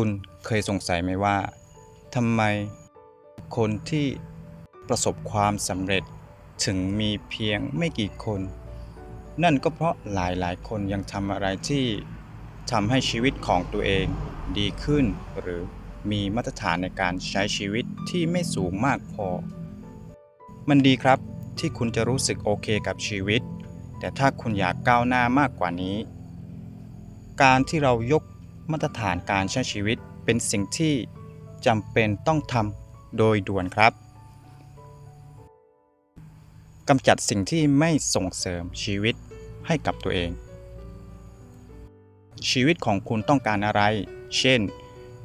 คุณเคยสงสัยไหมว่าทำไมคนที่ประสบความสำเร็จถึงมีเพียงไม่กี่คน นั่นก็เพราะหลายๆ คนยังทำอะไรที่ทำให้ชีวิตของตัวเองดีขึ้น หรือมีมาตรฐานในการใช้ชีวิตที่ไม่สูงมากพอ มันดีครับที่คุณจะรู้สึกโอเคกับชีวิต แต่ถ้าคุณอยากก้าวหน้ามากกว่านี้ การที่เรายก มาตรฐานการใช้ชีวิตเป็นสิ่งที่จำเป็นต้องทำโดยด่วนครับกำจัดสิ่งที่ไม่ส่งเสริมชีวิตให้กับตัวเอง ชีวิตของคุณต้องการอะไร เช่น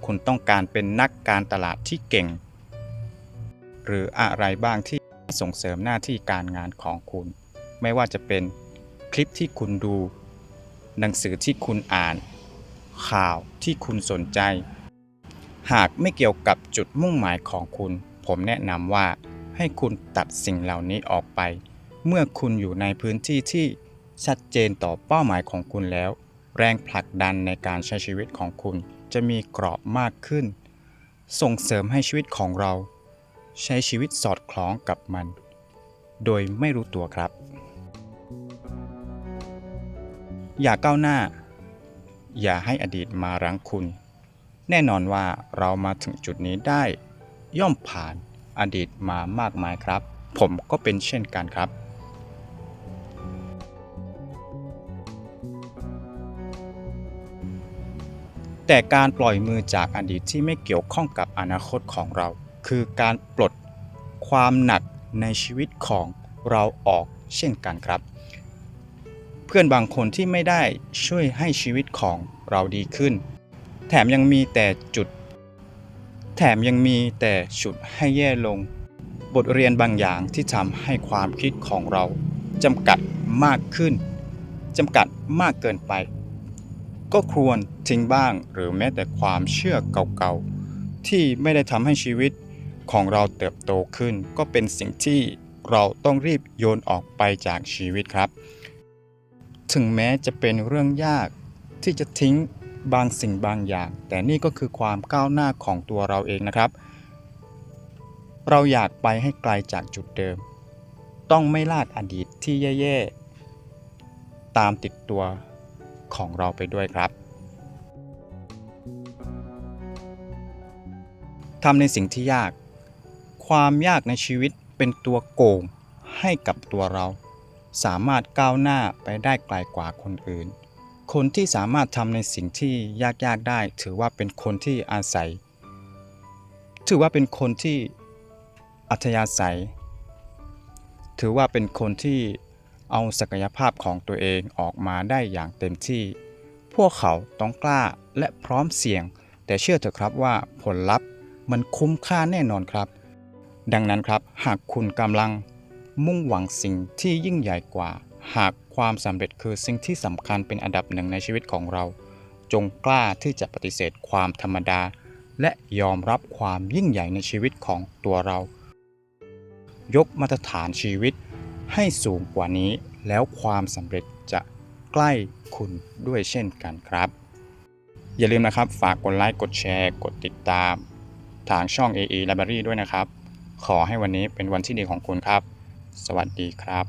คุณต้องการเป็นนักการตลาดที่เก่ง หรืออะไรบ้างที่ส่งเสริมหน้าที่การงานของคุณ ไม่ว่าจะเป็นคลิปที่คุณดู หนังสือที่คุณอ่าน ข่าวที่คุณสนใจ หากไม่เกี่ยวกับจุดมุ่งหมายของคุณ ผมแนะนำว่า ให้คุณตัดสิ่งเหล่านี้ออกไป เมื่อคุณอยู่ในพื้นที่ที่ชัดเจนต่อเป้าหมายของคุณแล้ว แรงผลักดันในการใช้ชีวิตของคุณจะมีกรอบมากขึ้น ส่งเสริมให้ชีวิตของเรา ใช้ชีวิตสอดคล้องกับมัน โดยไม่รู้ตัวครับ อย่าก้าวหน้า อย่าให้อดีตมารั้งคุณ แน่นอนว่าเรามาถึงจุดนี้ได้ ย่อมผ่านอดีตมามากมายครับ ผมก็เป็นเช่นกันครับ แต่การปล่อยมือจากอดีตที่ไม่เกี่ยวข้องกับอนาคตของเรา คือการปลดความหนักในชีวิตของเราออกเช่นกันครับ เพื่อนบางคนที่ไม่ได้ช่วยให้ชีวิตของเราดีขึ้น แถมยังมีแต่จุด แถมยังมีแต่ฉุดให้แย่ลง บทเรียนบางอย่างที่ทำให้ความคิดของเราจำกัดมากขึ้นจำกัดมากเกินไป ก็ควรทิ้งบ้างหรือแม้แต่ความเชื่อเก่าๆ ที่ไม่ได้ทำให้ชีวิตของเราเติบโตขึ้น ก็เป็นสิ่งที่เราต้องรีบโยนออกไปจากชีวิตครับ ถึงแม้จะเป็นเรื่องยากที่จะทิ้งบางสิ่งบางอย่าง แต่นี่ก็คือความก้าวหน้าของตัวเราเองนะครับ เราอยากไปให้ไกลจากจุดเดิม ต้องไม่ลากอดีตที่แย่ๆ ตามติดตัวของเราไปด้วยครับทำในสิ่งที่ยาก ความยากในชีวิตเป็นตัวโกงให้กับตัวเรา สามารถก้าวหน้าไปได้ไกลกว่าคนอื่น คนที่สามารถทำในสิ่งที่ยากๆได้ ถือว่าเป็นคนที่อาศัย ถือว่าเป็นคนที่อัธยาศัย ถือว่าเป็นคนที่เอาศักยภาพของตัวเองออกมาได้อย่างเต็มที่ พวกเขาต้องกล้าและพร้อมเสี่ยง แต่เชื่อเถอะครับว่าผลลัพธ์มันคุ้มค่าแน่นอนครับ ดังนั้นครับหากคุณกำลัง มุ่งหวังสิ่งที่ยิ่งใหญ่กว่า หากความสำเร็จคือสิ่งที่สำคัญเป็นอันดับหนึ่งในชีวิตของเรา จงกล้าที่จะปฏิเสธความธรรมดา และยอมรับความยิ่งใหญ่ในชีวิตของตัวเรา ยกมาตรฐานชีวิตให้สูงกว่านี้ แล้วความสำเร็จจะใกล้คุณด้วยเช่นกันครับ อย่าลืมนะครับฝากกดไลค์กดแชร์ กดติดตาม ทางช่อง AE Library ด้วยนะครับ ขอให้วันนี้เป็นวันที่ดีของคุณครับ สวัสดีครับ